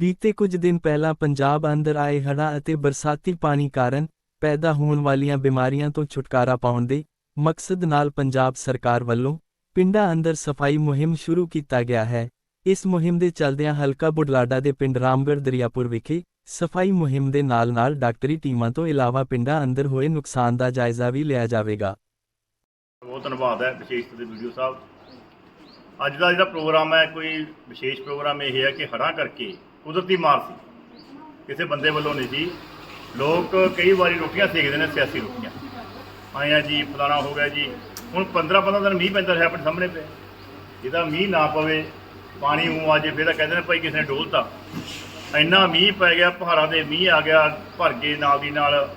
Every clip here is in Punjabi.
ਬੀਤੇ ਕੁਝ ਦਿਨ ਪਹਿਲਾਂ ਪੰਜਾਬ ਅੰਦਰ ਆਏ ਹੜ੍ਹਾਂ ਅਤੇ ਬਰਸਾਤੀ ਪਾਣੀ ਕਾਰਨ ਪੈਦਾ ਹੋਣ ਵਾਲੀਆਂ ਬਿਮਾਰੀਆਂ ਤੋਂ ਛੁਟਕਾਰਾ ਪਾਉਣ ਦੇ ਮਕਸਦ ਨਾਲ ਪੰਜਾਬ ਸਰਕਾਰ ਵੱਲੋਂ ਪਿੰਡਾਂ ਅੰਦਰ ਸਫ਼ਾਈ ਮੁਹਿੰਮ ਸ਼ੁਰੂ ਕੀਤਾ ਗਿਆ ਹੈ। ਇਸ ਮੁਹਿੰਮ ਦੇ ਚੱਲਦਿਆਂ ਹਲਕਾ ਬੁਢਲਾਡਾ ਦੇ ਪਿੰਡ ਰਾਮਗੜ੍ਹ ਦਰਿਆਪੁਰ ਵਿਖੇ ਸਫ਼ਾਈ ਮੁਹਿੰਮ ਦੇ ਨਾਲ-ਨਾਲ ਡਾਕਟਰੀ ਟੀਮਾਂ ਤੋਂ ਇਲਾਵਾ ਪਿੰਡਾਂ ਅੰਦਰ ਹੋਏ ਨੁਕਸਾਨ ਦਾ ਜਾਇਜ਼ਾ ਵੀ ਲਿਆ ਜਾਵੇਗਾ। ਬਹੁਤ ਧੰਨਵਾਦ ਹੈ ਵਿਸ਼ੇਸ਼ ਤੇ ਵੀਡੀਓ ਸਾਹਿਬ। ਅੱਜ ਦਾ ਜਿਹੜਾ ਪ੍ਰੋਗਰਾਮ ਹੈ, ਕੋਈ ਵਿਸ਼ੇਸ਼ ਪ੍ਰੋਗਰਾਮ ਇਹ ਹੈ ਕਿ ਹੜ੍ਹਾਂ ਕਰਕੇ ਕੁਦਰਤੀ ਮਾਰ ਸੀ। ਕਿਸੇ ਬੰਦੇ ਵੱਲੋਂ ਨਹੀਂ ਸੀ। ਲੋਕ ਕਈ ਵਾਰੀ ਰੋਟੀਆਂ ਸੇਕਦੇ ਨੇ, ਸਿਆਸੀ ਰੋਟੀਆਂ। ਆਇਆ ਜੀ, ਫਲਾਣਾ ਹੋ ਗਿਆ ਜੀ। ਹੁਣ 15 15 ਦਿਨ ਮੀਂਹ ਪੈਂਦਾ ਰਿਹਾ ਆਪਣੇ ਸਾਹਮਣੇ ਪਿਆ। ਜਿਹਦਾ ਮੀਂਹ ਨਾ ਪਵੇ, ਪਾਣੀ ਉਹ ਆ ਜੇ, ਫਿਰ ਤਾਂ ਕਹਿੰਦੇ ਨੇ ਭਾਈ ਕਿਸੇ ਨੇ ਡੋਲਤਾ। ਇੰਨਾ ਮੀਂਹ ਪੈ ਗਿਆ, ਪਹਾੜਾਂ ਦੇ ਮੀਂਹ ਆ ਗਿਆ, ਭਰ ਕੇ ਨਾਲ ਦੀ ਨਾਲ।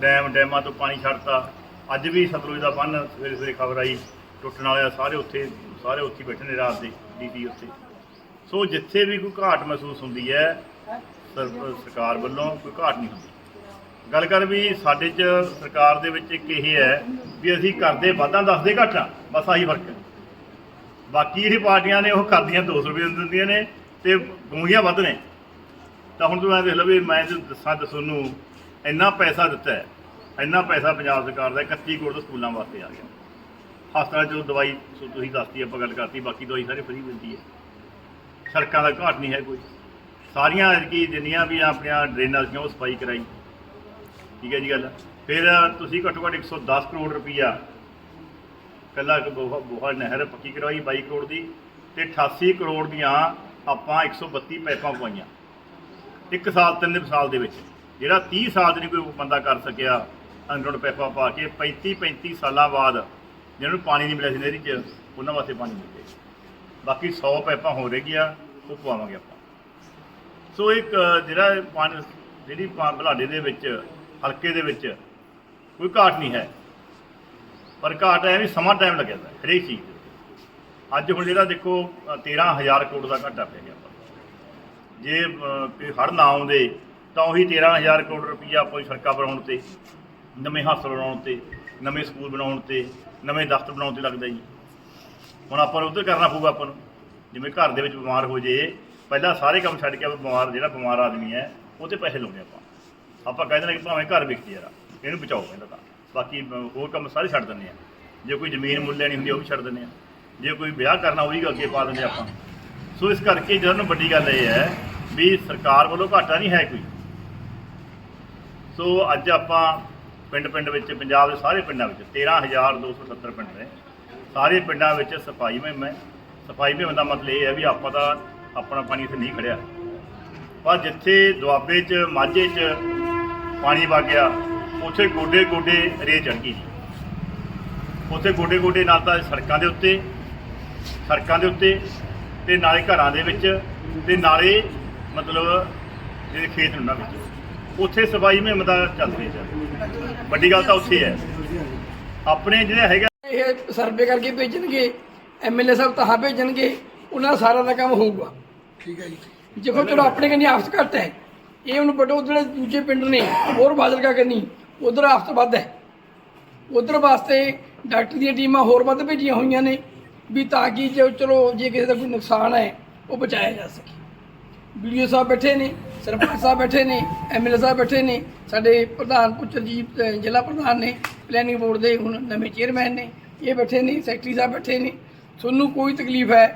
ਡੈਮ, ਡੈਮਾਂ ਤੋਂ ਪਾਣੀ ਛੱਡਤਾ। ਅੱਜ ਵੀ ਸਤਲੁਜ ਦਾ ਬੰਨ ਸਵੇਰੇ ਸਵੇਰੇ ਖਬਰ ਆਈ। ਟੁੱਟਣ ਵਾਲਿਆ ਸਾਰੇ ਉੱਥੇ ਸਾਰੇ ਉੱਥੇ ਬੈਠੇ ਨੇ ਰਾਤ ਦੇ ਡੀਟੀ ਉੱਥੇ। ਸੋ ਜਿੱਥੇ ਵੀ ਕੋਈ ਘਾਟ ਮਹਿਸੂਸ ਹੁੰਦੀ ਹੈ ਸਰ- ਸਰਕਾਰ ਵੱਲੋਂ ਕੋਈ ਘਾਟ ਨਹੀਂ ਹੁੰਦੀ। ਗੱਲ ਕਰ ਵੀ ਸਾਡੇ 'ਚ ਸਰਕਾਰ ਦੇ ਵਿੱਚ ਇੱਕ ਇਹ ਹੈ ਵੀ ਅਸੀਂ ਕਰਦੇ ਵਾਧਾ ਦੱਸਦੇ ਘਾਟਾਂ ਬਸ ਆਹੀ ਫ਼ਰਕ ਹੈ। ਬਾਕੀ ਜਿਹੜੀ ਪਾਰਟੀਆਂ ਨੇ ਉਹ ਕਰਦੀਆਂ 200 ਰੁਪਏ ਦਿੰਦੀਆਂ ਨੇ ਤੇ ਗੂੰਗੀਆਂ ਵੱਧ ਨੇ। ਤਾਂ ਹੁਣ ਤੂੰ ਐਂ ਦੇਖ ਲਓ ਵੀ ਮੈਂ ਜੋ ਦੱਸਾਂ ਦੱਸੋ ਨੂੰ ਇੰਨਾ ਪੈਸਾ ਦਿੱਤਾ ਹੈ ਇੰਨਾ ਪੈਸਾ ਪੰਜਾਬ ਸਰਕਾਰ ਦਾ 31 ਕਰੋੜ ਦਾ ਸਕੂਲਾਂ ਵਾਸਤੇ ਆ ਗਿਆ। ਹਸਪਤਾਲਾਂ 'ਚੋਂ ਦਵਾਈ ਸੋ ਤੁਸੀਂ ਦੱਸਤੀ ਆਪਾਂ ਗੱਲ ਕਰਤੀ ਬਾਕੀ ਦਵਾਈ ਸਾਰੀ ਫ੍ਰੀ ਮਿਲਦੀ ਹੈ। ਸੜਕਾਂ ਦਾ ਘਾਟ ਨਹੀਂ ਹੈ ਕੋਈ। ਸਾਰੀਆਂ ਕੀ ਜਿੰਨੀਆਂ ਵੀ ਆਪਣੀਆਂ ਡਰੇਨਾਂ ਸੀਗੀਆਂ, ਉਹ ਸਫ਼ਾਈ ਕਰਾਈ। ਠੀਕ ਹੈ ਜੀ ਗੱਲ। ਫਿਰ ਤੁਸੀਂ ਘੱਟੋ ਘੱਟ 110 ਕਰੋੜ ਰੁਪਈਆ ਕੱਲਾ ਬੋਹਾ ਬੋਹਾ ਨਹਿਰ ਪੱਕੀ ਕਰਵਾਈ 22 ਕਰੋੜ ਦੀ ਤੇ 88 ਕਰੋੜ ਦੀਆਂ ਆਪਾਂ 132 ਪਾਈਪਾਂ ਪਵਾਈਆਂ। ਇੱਕ ਸਾਲ, ਤਿੰਨ ਸਾਲ ਦੇ ਵਿੱਚ। ਜਿਹੜਾ 30 ਸਾਲ 'ਚ ਨਹੀਂ ਕੋਈ ਬੰਦਾ ਕਰ ਸਕਿਆ ਅੰਦਰੋਂ ਪਾਈਪਾਂ ਪਾ ਕੇ 35 35 ਸਾਲਾਂ ਬਾਅਦ ਜਿਹਨਾਂ ਨੂੰ ਪਾਣੀ ਨਹੀਂ ਮਿਲਿਆ ਸੀ ਨਹਿਰੀ 'ਚ, ਉਹਨਾਂ ਵਾਸਤੇ ਪਾਣੀ ਮਿਲ ਗਿਆ। ਬਾਕੀ 100 ਪਾਈਪਾਂ ਹੋ ਰਹਿਗੀਆਂ ਉਹ ਪਵਾਵਾਂਗੇ ਆਪਾਂ। ਸੋ ਇੱਕ ਅ, ਜਿਹੜਾ ਪਾਣੀ ਜਿਹੜੀ ਪਾ- ਦੇ ਵਿੱਚ ਹਲਕੇ ਦੇ ਵਿੱਚ ਕੋਈ ਘਾਟ ਨਹੀਂ ਹੈ। ਪਰ ਘਾਟ ਹੈ ਵੀ ਸਮਾਂ ਟਾਈਮ ਲੱਗਿਆ ਦਾ ਹਰੇਕ ਚੀਜ਼ ਅੱਜ ਹੁਣ ਜਿਹੜਾ ਦੇਖੋ ਅ, 13000 ਕਰੋੜ ਦਾ ਘਾਟਾ ਪੈ ਗਿਆ ਆਪਾਂ ਜੇ ਕੋਈ ਹੜ੍ਹ ਨਾ ਆਉਂਦੇ ਤਾਂ ਉਹੀ 13000 ਕਰੋੜ ਰੁਪਈਆ ਆਪਾਂ ਸੜਕਾਂ ਬਣਾਉਣ ਤੇ ਨਵੇਂ ਹਸਪਤਾਲ ਬਣਾਉਣ ਤੇ ਨਵੇਂ ਸਕੂਲ ਬਣਾਉਣ ਤੇ ਨਵੇਂ ਦਫ਼ਤਰ ਬਣਾਉਣ ਤੇ ਲੱਗਦਾ ਜੀ। ਹੁਣ ਆਪਾਂ ਨੂੰ ਉੱਧਰ ਕਰਨਾ ਪਊਗਾ ਆਪਾਂ ਨੂੰ। ਜਿਵੇਂ ਘਰ ਦੇ ਵਿੱਚ ਬਿਮਾਰ ਹੋ ਜੇ, ਪਹਿਲਾਂ ਸਾਰੇ ਕੰਮ ਛੱਡ ਕੇ ਆਪਾਂ ਬਿਮਾਰ, ਜਿਹੜਾ ਬਿਮਾਰ ਆਦਮੀ ਹੈ ਉਹ ਤੇ ਪੈਸੇ ਲਾਉਂਦੇ ਆਪਾਂ। ਆਪਾਂ ਕਹਿੰਦੇ ਨੇ ਕਿ ਭਾਵੇਂ ਘਰ ਵਿਕ ਯਾਰ, ਇਹਨੂੰ ਬਚਾਓ ਕਹਿੰਦਾ ਤਾਂ। ਬਾਕੀ ਹੋਰ ਕੰਮ ਸਾਰੇ ਛੱਡ ਦਿੰਦੇ ਆ। ਜੇ ਕੋਈ ਜ਼ਮੀਨ ਮੁੱਲ ਲੈਣੀ ਹੁੰਦੀ ਉਹ ਵੀ ਛੱਡ ਦਿੰਦੇ ਆ। ਜੇ ਕੋਈ ਵਿਆਹ ਕਰਨਾ, ਉਹ ਵੀ ਅੱਗੇ ਪਾ ਦਿੰਦੇ ਆ ਆਪਾਂ। ਸੋ ਇਸ ਕਰਕੇ ਜਦੋਂ ਵੱਡੀ ਗੱਲ ਇਹ ਹੈ ਵੀ ਸਰਕਾਰ ਵੱਲੋਂ ਘਾਟਾ ਨਹੀਂ ਹੈ ਕੋਈ। ਸੋ ਅੱਜ ਆਪਾਂ ਪਿੰਡ ਪਿੰਡ ਵਿੱਚ, ਪੰਜਾਬ ਦੇ ਸਾਰੇ ਪਿੰਡਾਂ ਵਿੱਚ 13270 ਪਿੰਡ ਨੇ। ਸਾਰੇ ਪਿੰਡਾਂ ਵਿੱਚ ਸਫ਼ਾਈ ਮੁਹਿੰਮ ਹੈ ਸਫ਼ਾਈ ਮੁਹਿੰਮ ਦਾ ਮਤਲਬ ਇਹ ਹੈ ਵੀ ਆਪਾਂ ਤਾਂ ਆਪਣਾ ਪਾਣੀ ਇੱਥੇ ਨਹੀਂ ਖੜਿਆ। ਪਰ ਜਿੱਥੇ ਦੁਆਬੇ 'ਚ, ਮਾਝੇ 'ਚ ਪਾਣੀ ਵਗ ਗਿਆ, ਉੱਥੇ ਗੋਡੇ ਗੋਡੇ ਰੇ ਚੜ ਗਈ ਜੀ। ਉੱਥੇ ਗੋਡੇ ਗੋਡੇ ਨਾਲ ਤਾਂ ਸੜਕਾਂ ਦੇ ਉੱਤੇ, ਸੜਕਾਂ ਦੇ ਉੱਤੇ ਤੇ ਨਾਲੇ ਘਰਾਂ ਦੇ ਵਿੱਚ ਤੇ ਨਾਲੇ ਮਤਲਬ ਜਿਹੜੇ ਖੇਤ ਨੇ ਉਹਨਾਂ ਵਿੱਚ। ਉੱਥੇ ਸਫ਼ਾਈ ਮੁਹਿੰਮ ਦਾ ਚੱਲ ਰਹੀ ਹੈ ਵੱਡੀ ਗੱਲ ਤਾਂ ਉੱਥੇ ਹੈ। ਆਪਣੇ ਜਿਹੜੇ ਹੈਗਾ ਇਹ ਸਰਵੇ ਕਰਕੇ ਭੇਜਣਗੇ ਐਮਐਲਏ ਸਾਹਿਬ ਤਾਂ ਭੇਜਣਗੇ ਉਹਨਾਂ ਦਾ ਸਾਰਾ ਦਾ ਕੰਮ ਹੋਊਗਾ। ਠੀਕ ਹੈ ਜੀ। ਦੇਖੋ ਚਲੋ ਆਪਣੇ ਕੰਨੀ ਆਫਤ ਘੱਟ ਹੈ ਇਹ ਹੁਣ ਬਟੋ ਉਧਰ ਦੂਜੇ ਪਿੰਡ ਨੇ ਹੋਰ ਬਾਦਲਕਾ ਕੰਨੀ ਉਧਰ ਆਫਤ ਵੱਧ ਹੈ। ਉਧਰ ਵਾਸਤੇ ਡਾਕਟਰ ਦੀਆਂ ਟੀਮਾਂ ਹੋਰ ਵੱਧ ਭੇਜੀਆਂ ਹੋਈਆਂ ਨੇ ਵੀ ਤਾਂ ਕਿ ਜੋ ਚਲੋ ਜੇ ਕਿਸੇ ਦਾ ਕੋਈ ਨੁਕਸਾਨ ਹੈ ਉਹ ਬਚਾਇਆ ਜਾ ਸਕੇ। ਵੀਡੀਓ ਸਾਹਿਬ ਬੈਠੇ ਨੇ ਸਰਪੰਚ ਸਾਹਿਬ ਬੈਠੇ ਨੇ ਐਮਐਲਏ ਸਾਹਿਬ ਬੈਠੇ ਨੇ, ਸਾਡੇ ਪ੍ਰਧਾਨ ਪੁੱਤਰਜੀਤ ਜ਼ਿਲ੍ਹਾ ਪ੍ਰਧਾਨ ਨੇ ਪਲੈਨਿੰਗ ਬੋਰਡ ਦੇ ਹੁਣ ਨਵੇਂ ਚੇਅਰਮੈਨ ਨੇ, ਇਹ ਬੈਠੇ ਨੇ ਸੈਕਟਰੀ ਸਾਹਿਬ ਬੈਠੇ ਨੇ। ਤੁਹਾਨੂੰ ਕੋਈ ਤਕਲੀਫ ਹੈ?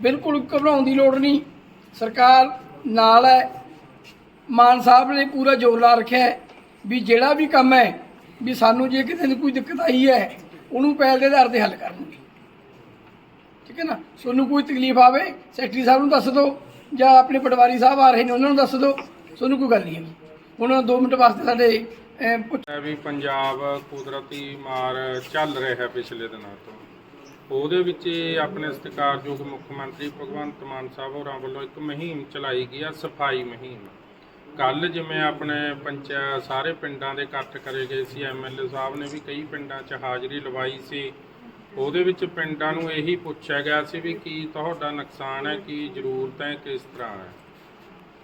ਬਿਲਕੁਲ ਘਬਰਾਉਣ ਦੀ ਲੋੜ ਨਹੀਂ। ਸਰਕਾਰ ਨਾਲ ਹੈ। ਮਾਨ ਸਾਹਿਬ ਨੇ ਪੂਰਾ ਜ਼ੋਰ ਲਾ ਰੱਖਿਆ ਵੀ ਜਿਹੜਾ ਵੀ ਕੰਮ ਹੈ, ਵੀ ਸਾਨੂੰ ਜੇ ਕਿਸੇ ਨੂੰ ਕੋਈ ਦਿੱਕਤ ਆਈ ਹੈ, ਉਹਨੂੰ ਪਹਿਲ ਦੇ ਆਧਾਰ ਤੇ ਹੱਲ ਕਰਨਗੇ। ਠੀਕ ਹੈ ਨਾ? ਤੁਹਾਨੂੰ ਕੋਈ ਤਕਲੀਫ ਆਵੇ ਸੈਕਟਰੀ ਸਾਹਿਬ ਨੂੰ ਦੱਸ ਦਿਓ। ਜਾਂ ਆਪਣੇ ਪਟਵਾਰੀ ਸਾਹਿਬ ਆ ਰਹੇ ਨੇ ਉਹਨਾਂ ਨੂੰ ਦੱਸ ਦਿਓ ਤੁਹਾਨੂੰ ਕੋਈ ਗੱਲ ਨਹੀਂ ਹੈਗੀ। ਹੁਣ 2 ਮਿੰਟ ਵਾਸਤੇ ਸਾਡੇ ਅਹ, ਪੁੱਛ- ਹੈ ਵੀ ਪੰਜਾਬ ਕੁਦਰਤੀ ਮਾਰ ਚੱਲ ਰਿਹਾ ਹੈ ਪਿਛਲੇ ਦਿਨਾਂ ਤੋਂ। ਉਹਦੇ ਵਿੱਚ ਇਹ ਆਪਣੇ ਸਤਿਕਾਰਯੋਗ ਮੁੱਖ ਮੰਤਰੀ ਭਗਵੰਤ ਮਾਨ ਸਾਹਿਬ ਹੋਰਾਂ ਵੱਲੋਂ ਇੱਕ ਮੁਹਿੰਮ ਚਲਾਈ ਗਈ ਆ ਸਫ਼ਾਈ ਮੁਹਿੰਮ। ਕੱਲ ਜਿਵੇਂ ਆਪਣੇ ਪੰਚਾਇਤ ਸਾਰੇ ਪਿੰਡਾਂ ਦੇ ਇਕੱਠ ਕਰੇ ਗਏ ਸੀ ਐਮਐਲਏ ਸਾਹਿਬ ਨੇ ਵੀ ਕਈ ਪਿੰਡਾਂ 'ਚ ਹਾਜ਼ਰੀ ਲਵਾਈ ਸੀ। ਉਹਦੇ ਵਿੱਚ ਪਿੰਡਾਂ ਨੂੰ ਇਹੀ ਪੁੱਛਿਆ ਗਿਆ ਸੀ ਵੀ ਕੀ ਤੁਹਾਡਾ ਨੁਕਸਾਨ ਹੈ, ਕੀ ਜ਼ਰੂਰਤ ਹੈ, ਕਿਸ ਤਰ੍ਹਾਂ ਹੈ।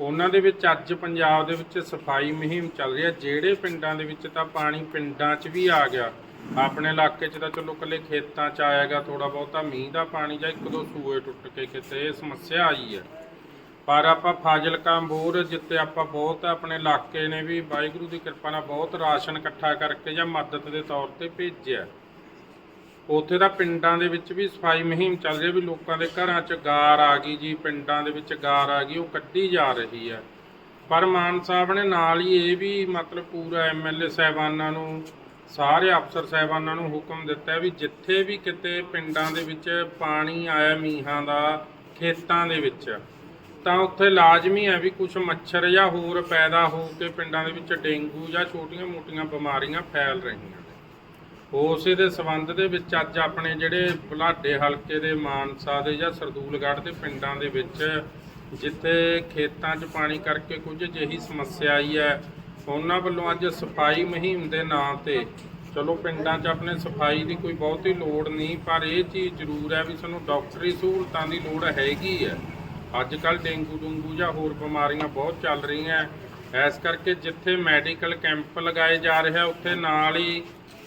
ਉਹਨਾਂ ਦੇ ਵਿੱਚ ਅੱਜ ਪੰਜਾਬ ਦੇ ਵਿੱਚ ਸਫ਼ਾਈ ਮੁਹਿੰਮ ਚੱਲ ਰਹੀ ਹੈ। ਜਿਹੜੇ ਪਿੰਡਾਂ ਦੇ ਵਿੱਚ ਤਾਂ ਪਾਣੀ ਪਿੰਡਾਂ 'ਚ ਵੀ ਆ ਗਿਆ। ਆਪਣੇ ਇਲਾਕੇ 'ਚ ਤਾਂ ਚਲੋ ਕੱਲੇ ਖੇਤਾਂ 'ਚ ਆਏਗਾ ਥੋੜਾ ਬਹੁਤਾ ਮੀਂਹ ਦਾ ਪਾਣੀ ਜਾਂ ਇੱਕ ਦੋ ਸੂਏ ਟੁੱਟ ਕੇ ਕਿਤੇ ਇਹ ਸਮੱਸਿਆ ਆਈ ਹੈ। ਪਰ ਆਪਾਂ ਫਾਜ਼ਿਲਕਾ ਬੋਰ ਜਿੱਤੇ ਆਪਾਂ ਬਹੁਤ ਆਪਣੇ ਇਲਾਕੇ ਨੇ ਵੀ ਵਾਹਿਗੁਰੂ ਦੀ ਕਿਰਪਾ ਨਾਲ ਬਹੁਤ ਰਾਸ਼ਨ ਇਕੱਠਾ ਕਰਕੇ ਜਾਂ ਮਦਦ ਦੇ ਤੌਰ ਤੇ ਭੇਜਿਆ। ਉੱਥੇ ਦਾ ਪਿੰਡਾਂ ਦੇ ਵਿੱਚ ਵੀ ਸਫ਼ਾਈ ਮੁਹਿੰਮ ਚੱਲ ਰਹੀ ਹੈ ਵੀ ਲੋਕਾਂ ਦੇ ਘਰਾਂ 'ਚ ਗਾਰ ਆ ਗਈ ਜੀ, ਪਿੰਡਾਂ ਦੇ ਵਿੱਚ ਗਾਰ ਆ ਗਈ, ਉਹ ਕੱਢੀ ਜਾ ਰਹੀ ਹੈ। ਪਰ ਮਾਨ ਸਾਹਿਬ ਨੇ ਨਾਲ ਹੀ ਇਹ ਵੀ ਮਤਲਬ ਪੂਰਾ ਐਮਐਲਏ ਸਾਹਿਬਾਨਾਂ ਨੂੰ, ਸਾਰੇ ਅਫਸਰ ਸਾਹਿਬਾਨਾਂ ਨੂੰ ਹੁਕਮ ਦਿੱਤਾ ਵੀ ਜਿੱਥੇ ਵੀ ਕਿਤੇ ਪਿੰਡਾਂ ਦੇ ਵਿੱਚ ਪਾਣੀ ਆਇਆ ਮੀਂਹਾਂ ਦਾ ਖੇਤਾਂ ਦੇ ਵਿੱਚ, ਤਾਂ ਉੱਥੇ ਲਾਜ਼ਮੀ ਹੈ ਵੀ ਕੁਝ ਮੱਛਰ ਜਾਂ ਹੋਰ ਪੈਦਾ ਹੋ ਕੇ ਪਿੰਡਾਂ ਦੇ ਵਿੱਚ ਡੇਂਗੂ ਜਾਂ ਛੋਟੀਆਂ-ਮੋਟੀਆਂ ਬਿਮਾਰੀਆਂ ਫੈਲ ਰਹੀਆਂ। ਉਸੇ ਦੇ ਸਬੰਧ ਦੇ ਵਿੱਚ ਅੱਜ ਆਪਣੇ ਜਿਹੜੇ ਬੁਲਾਡੇ ਹਲਕੇ ਦੇ ਮਾਨਸਾ ਦੇ ਜਾਂ ਸਰਦੂਲਗੜ੍ਹ ਦੇ ਪਿੰਡਾਂ ਦੇ ਵਿੱਚ ਜਿੱਥੇ ਖੇਤਾਂ 'ਚ ਪਾਣੀ ਕਰਕੇ ਕੁਝ ਅਜਿਹੀ ਸਮੱਸਿਆ ਆਈ ਹੈ, ਉਹਨਾਂ ਵੱਲੋਂ ਅੱਜ ਸਫ਼ਾਈ ਮੁਹਿੰਮ ਦੇ ਨਾਂ ਤੇ, ਚਲੋ ਪਿੰਡਾਂ 'ਚ ਆਪਣੇ ਸਫ਼ਾਈ ਦੀ ਕੋਈ ਬਹੁਤੀ ਲੋੜ ਨਹੀਂ, ਪਰ ਇਹ ਚੀਜ਼ ਜ਼ਰੂਰ ਹੈ ਵੀ ਸਾਨੂੰ ਡਾਕਟਰੀ ਸਹੂਲਤਾਂ ਦੀ ਲੋੜ ਹੈਗੀ ਹੈ। ਅੱਜ ਕੱਲ ਡੇਂਗੂ ਡੂੰਗੂ ਜਾਂ ਹੋਰ ਬਿਮਾਰੀਆਂ ਬਹੁਤ ਚੱਲ ਰਹੀਆਂ। ਇਸ ਕਰਕੇ ਜਿੱਥੇ ਮੈਡੀਕਲ ਕੈਂਪ ਲਗਾਏ ਜਾ ਰਹੇ ਆ, ਉੱਥੇ ਨਾਲ ਹੀ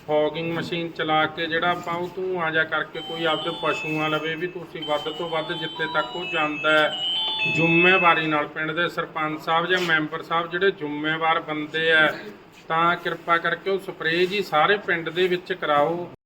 ਫੌਗਿੰਗ ਮਸ਼ੀਨ ਚਲਾ ਕੇ ਜਿਹੜਾ ਆਪਾਂ ਉਹ ਤੂੰ ਆ ਜਾ ਕਰਕੇ ਕੋਈ ਆਪਦੇ ਪਸ਼ੂਆਂ ਲਵੇ ਵੀ ਤੁਸੀਂ ਵੱਧ ਤੋਂ ਵੱਧ ਜਿੱਥੇ ਤੱਕ ਉਹ ਜਾਂਦਾ ਹੈ, ਜ਼ਿੰਮੇਵਾਰੀ ਨਾਲ ਪਿੰਡ ਦੇ ਸਰਪੰਚ ਸਾਹਿਬ ਜਾਂ ਮੈਂਬਰ ਸਾਹਿਬ ਜਿਹੜੇ ਜ਼ਿੰਮੇਵਾਰ ਬੰਦੇ ਆ ਤਾਂ ਕਿਰਪਾ ਕਰਕੇ ਉਹ ਸਪਰੇਅ ਜੀ ਸਾਰੇ ਪਿੰਡ ਦੇ ਵਿੱਚ ਕਰਾਓ।